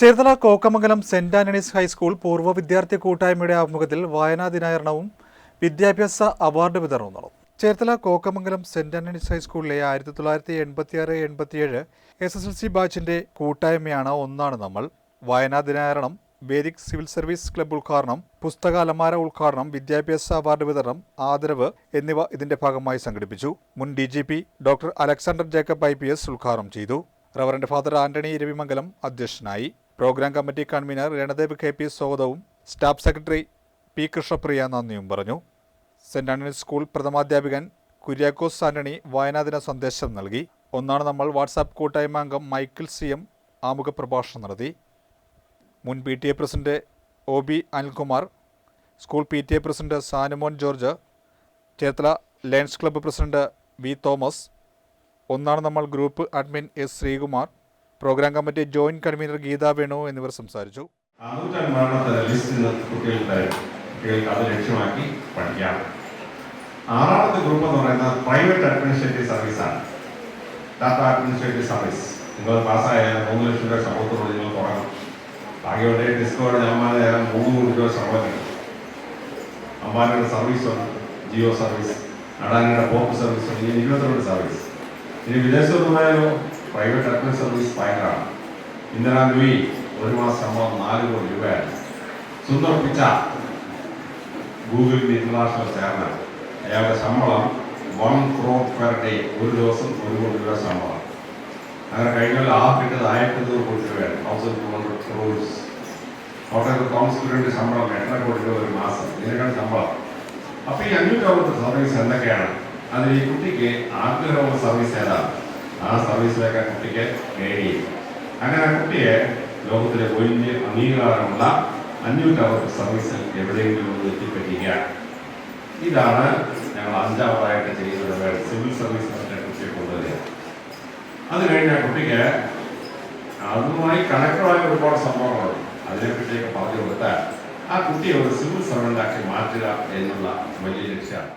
Cherthala Kokkamangalam saint Antony's high school പൂർവ വിദ്യാർത്ഥി കൂട്ടായ്മയുടെ ആഭിമുഖ്യത്തിൽ വായനാ ദിനാചരണവും വിദ്യാഭ്യാസ അവാർഡ് വിതരണവും നടന്നു. ചേർത്തല കോക്കമംഗലം സെന്റ് ആന്റണീസ് ഹൈസ്കൂളിലെ ആയിരത്തി തൊള്ളായിരത്തി എൺപത്തിയാറ് എൺപത്തിയേഴ് എസ് എസ് എൽ സി ബാച്ചിന്റെ കൂട്ടായ്മയാണ് ഒന്നാണ് നമ്മൾ. വായനാ ദിനാചരണം വേദിക് സിവിൽ സർവീസ് ക്ലബ്ബ് ഉദ്ഘാടനം പുസ്തക അലമാര ഉദ്ഘാടനം വിദ്യാഭ്യാസ അവാർഡ് വിതരണം ആദരവ് എന്നിവ ഇതിന്റെ ഭാഗമായി സംഘടിപ്പിച്ചു. മുൻ D G P doctor Alexander Jacob I P S ഉദ്ഘാടനം ചെയ്തു. റവറന്റ് ഫാദർ ആന്റണി ഇരവിമംഗലം അധ്യക്ഷനായി. Programme committee convener Ranadev K P സ്വാഗതവും. സ്റ്റാഫ് സെക്രട്ടറി പി കൃഷ്ണപ്രിയ നന്ദിയും പറഞ്ഞു. സെന്റ് ആന്റണീസ് സ്കൂൾ പ്രഥമാധ്യാപികൻ കുര്യാക്കോസ് ആന്റണി വായനാദിന സന്ദേശം നൽകി. ഒന്നാണ് നമ്മൾ വാട്സാപ്പ് കൂട്ടായ്മ അംഗം മൈക്കിൾ സി എം ആമുഖ പ്രഭാഷണം നടത്തി. മുൻ P T A president O B Anilkumar school P T A president Sanumon George Cherthala Lions club president V Thomas ഒന്നാണ് നമ്മൾ group admin S Sreekumar programme committee joint convener Geetha Venu എന്നിവർ സംസാരിച്ചു. ലക്ഷ്യമാക്കി പഠിക്കാം. ആറാമത്തെ ഗ്രൂപ്പ് എന്ന് പറയുന്നത് private administrative സർവീസാണ് ഡാറ്റ അഡ്മിനിസ്ട്രേറ്റീവ് സർവീസ് നിങ്ങൾ പാസ്സായ മൂന്ന് ലക്ഷം രൂപ ശമ്പളത്തോട് നിങ്ങൾ തുടങ്ങും. ബാക്കിയുടെ അമ്മാനെ ഏതാണ്ട് മൂന്ന് കോടി രൂപ ശമ്പളം കിട്ടും. അമ്പാനയുടെ സർവീസ് ഉണ്ട് ജിയോ സർവീസ് അഡാനിയുടെ പോപ്പ് സർവീസ് ഇനി ഇരുപത്തിരണ്ട് സർവീസ് ഇനി വിദേശത്ത് പോയാലോ പ്രൈവറ്റ് അഡ്മിൻ സർവീസ് ഭയങ്കരമാണ് ഇന്ദിരാഗാന്ധി ഒരു മാസം ശമ്പളം നാല് കോടി രൂപയാണ് സുന്ദർ പിച്ച. ഗൂഗിളിന്റെ ഇന്റർനാഷണൽ ചെയർമാൻ. അയാളുടെ ശമ്പളം വൺ ക്രോർ പെർ ഡേ ഒരു ദിവസം ഒരു കോടി രൂപ ശമ്പളം. അങ്ങനെ കഴിഞ്ഞാൽ ആ കിട്ടത് ആയിരത്തി അഞ്ഞൂറ് കോടി രൂപയാണ് തൗസൻഡ് ടു ഹൺഡ്രഡ് ക്രോഡ്സ് കോട്ടയത്ത് കൗൺസിലറിന്റെ ശമ്പളം എട്ടര കോടി രൂപ ഒരു മാസം. ഇതിനേക്കാൾ ശമ്പളം. അപ്പൊ ഈ അഞ്ഞൂറ്റി അറുപത്തി സർവീസ് എന്തൊക്കെയാണ്? അതിൽ ഈ കുട്ടിക്ക് ആഗ്രഹമുള്ള സർവീസ് ഏതാണ്? ആ സർവീസിലേക്ക് ആ കുട്ടിക്ക് നേടി അങ്ങനെ ആ കുട്ടിയെ ലോകത്തിലെ വലിയ അംഗീകാരമുള്ള അഞ്ഞൂറ്റി അറുപത്തി സർവീസിൽ എവിടെയെങ്കിലും ഒന്ന് എത്തിപ്പറ്റിക്കുക ഇതാണ് ഞങ്ങൾ അഞ്ചാമതായിട്ട് ചെയ്യുന്നത്. സിവിൽ സർവീസിനെ കുറിച്ച് കൊണ്ടുവരിക. അത് കഴിഞ്ഞ കുട്ടിക്ക് അതുമായി കണക്റ്റഡായ ഒരുപാട് സംഭവങ്ങളുണ്ട്. അതിനെപ്പറ്റിയൊക്കെ പറഞ്ഞു കൊടുത്താൽ ആ കുട്ടിയെ ഒരു സിവിൽ സർവന്റാക്കി മാറ്റുക എന്നുള്ള വലിയ ലക്ഷ്യമാണ്